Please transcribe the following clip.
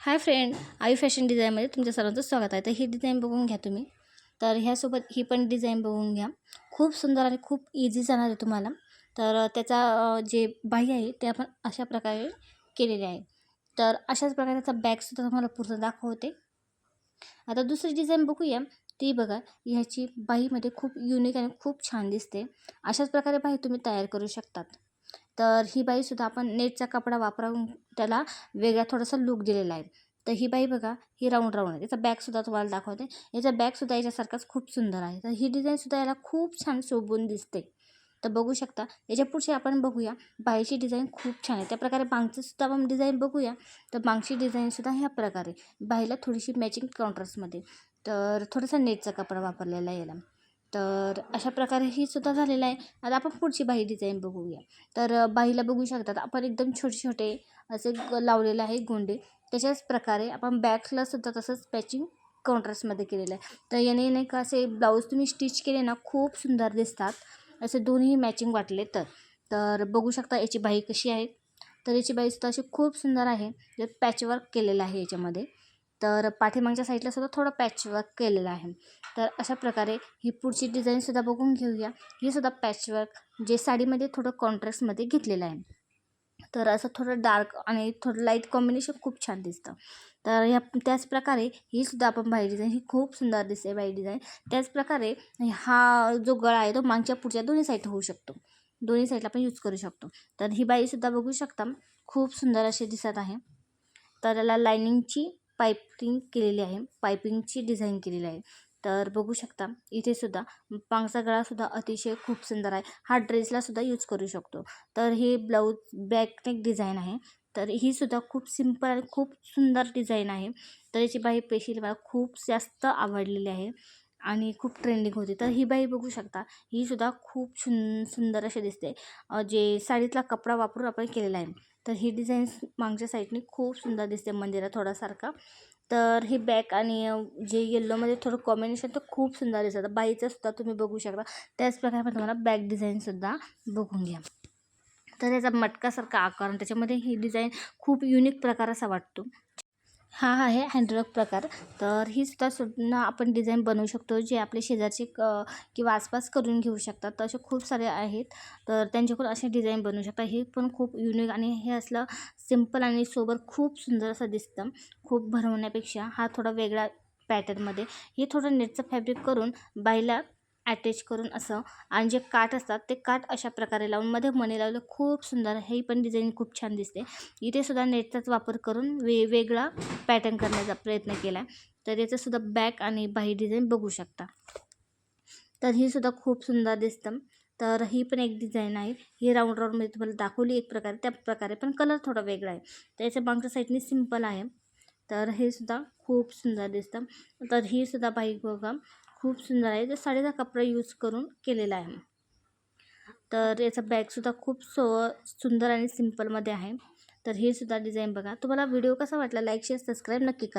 Hi friend I fashion डिझाईनमध्ये तुमच्या सर्वांचं स्वागत आहे. तर ही डिझाईन बघून घ्या तुम्ही. तर ह्यासोबत ही पण डिझाईन बघून घ्या. खूप सुंदर आणि खूप इझी जाणार आहे तुम्हाला. तर त्याचा जे बाही आहे ते आपण अशा प्रकारे केलेले आहे. तर अशाच प्रकारे त्याचा बॅगसुद्धा तुम्हाला पूर्ण दाखवते. आता दुसरी डिझाईन बघूया. ती बघा ह्याची बाहीमध्ये खूप युनिक आणि खूप छान दिसते. अशाच प्रकारे बाही तुम्ही तयार करू शकतात. तर ही बाईसुद्धा आपण नेटचा कपडा वापरून त्याला वेगळा थोडासा लुक दिलेला आहे. तर ही बाई बघा ही राऊंड राऊंड आहे. याचा बॅगसुद्धा तुम्हाला दाखवते. याचा बॅगसुद्धा याच्यासारखाच खूप सुंदर आहे. तर ही डिझाईनसुद्धा याला खूप छान शोभून दिसते. तर बघू शकता याच्या पुढचे आपण बघूया. बाईची डिझाईन खूप छान आहे. त्या प्रकारे बांगचंसुद्धा आपण डिझाईन बघूया. तर बांगची डिझाईनसुद्धा ह्या प्रकारे. बाईला थोडीशी मॅचिंग काउंटर्समध्ये तर थोडासा नेटचा कपडा वापरलेला याला. तर अशा प्रकारे ही सुद्धा झालेलं आहे. आता आपण पुढची बाही डिझाईन बघूया. तर बाहीला बाईला बघू शकतात आपण एकदम छोटे छोटे असे ग आहे गोंडे. त्याच्याच प्रकारे आपण बॅकला सुद्धा तसंच पॅचिंग काउंटर्समध्ये केलेलं आहे. तर याने नाही का असे ब्लाऊज तुम्ही स्टिच केले ना खूप सुंदर दिसतात. असे दोन्ही मॅचिंग वाटले तर. तर बघू शकता याची बाही कशी आहे. तर याची बाईसुद्धा अशी खूप सुंदर आहे. त्यात पॅचवर्क केलेलं आहे याच्यामध्ये. तर पाठीमागच्या साईडला सुद्धा थोडं पॅचवर्क केलेलं आहे. तर अशा प्रकारे ही पुढची डिझाईनसुद्धा बघून घेऊया. ही सुद्धा पॅचवर्क जे साडीमध्ये थोडं कॉन्ट्रास्टमध्ये घेतलेलं आहे. तर असं थोडं डार्क आणि थोडं लाइट कॉम्बिनेशन खूप छान दिसतं. तर ह्या त्याचप्रकारे ही सुद्धा आपण बाई डिझाईन ही खूप सुंदर दिसते बाई डिझाईन त्याचप्रकारे हा जो गळा आहे तो मागच्या पुढच्या दोन्ही साईड होऊ शकतो. दोन्ही साईडला आपण यूज करू शकतो. तर ही बाईसुद्धा बघू शकता खूप सुंदर अशी दिसत आहे. तर याला लायनिंगची पायपिंग केलेली आहे पायपिंगची डिझाईन केलेली आहे. तर बघू शकता इथे सुद्धा पांगचा गळासुद्धा अतिशय खूप सुंदर आहे. हा ड्रेसला सुद्धा यूज करू शकतो. तर हे ब्लाऊज बॅकनेक डिझाईन आहे. तर ही सुद्धा खूप सिंपल आणि खूप सुंदर डिझाईन आहे. तर याची बाई पेशील मला खूप जास्त आवडलेली आहे. आणि खूप ट्रेंडिंग होती. तर ही बाई बघू शकता ही सुद्धा खूप सुन सुंदर अशी दिसते. जे साडीतला कपडा वापरून आपण केलेला आहे. तर ही डिझाईन्स मागच्या साईडने खूप सुंदर दिसते मंदिरात थोडासारखा. तर ही बॅक आणि जे येल्लोमध्ये थोडं कॉम्बिनेशन तर खूप सुंदर दिसतं बाईचं सुद्धा तुम्ही बघू शकता. त्याचप्रकारे आपण तुम्हाला बॅक डिझाईनसुद्धा बघून घ्या. तर याचा मटकासारखा आकार आणि त्याच्यामध्ये ही डिझाईन खूप युनिक प्रकार असा वाटतो. हा आहे हँडवर्क प्रकार. तर ही सुद्धा सुद्धा आपण डिझाईन बनवू शकतो जे आपले शेजारचे क किंवा आसपास करून घेऊ शकतात. तर असे खूप सारे आहेत. तर त्यांच्याकडून असे डिझाईन बनवू शकतात हे पण खूप युनिक आणि हे असलं सिंपल आणि सोबत खूप सुंदर असं दिसतं. खूप भरवण्यापेक्षा हा थोडा वेगळा पॅटर्नमध्ये हे थोडं नेटचं फॅब्रिक करून बाईला अटॅच करून असं आणि जे काठ असतात ते काठ अशा प्रकारे लावून मध्ये मणी लावलं खूप सुंदर हे पण डिझाईन खूप छान दिसते. इथे सुद्धा नेटचाच वापर करून वे वेगळा पॅटर्न करण्याचा प्रयत्न केला. आहे तर याचंसुद्धा बॅक आणि बाही डिझाईन बघू शकता. तर ही सुद्धा खूप सुंदर दिसतं. तर ही पण एक डिझाईन आहे. ही राऊंड राऊंडमध्ये तुम्हाला दाखवली एक प्रकारे त्या प्रकारे पण कलर थोडा वेगळा आहे. तर याच्या मागच्या साईडने सिंपल आहे. तर हे सुद्धा खूप सुंदर दिसतं. तर ही सुद्धा बाई बघा खूप सुंदर आहे. ते साडीचा कपडा यूज करून केलेला आहे. तर याचा बॅगसुद्धा खूप सो सुंदर आणि सिम्पलमध्ये आहे. तर हे सुद्धा डिझाईन बघा. तुम्हाला व्हिडिओ कसा वाटला लाईक शेअर सबस्क्राईब नक्की करा.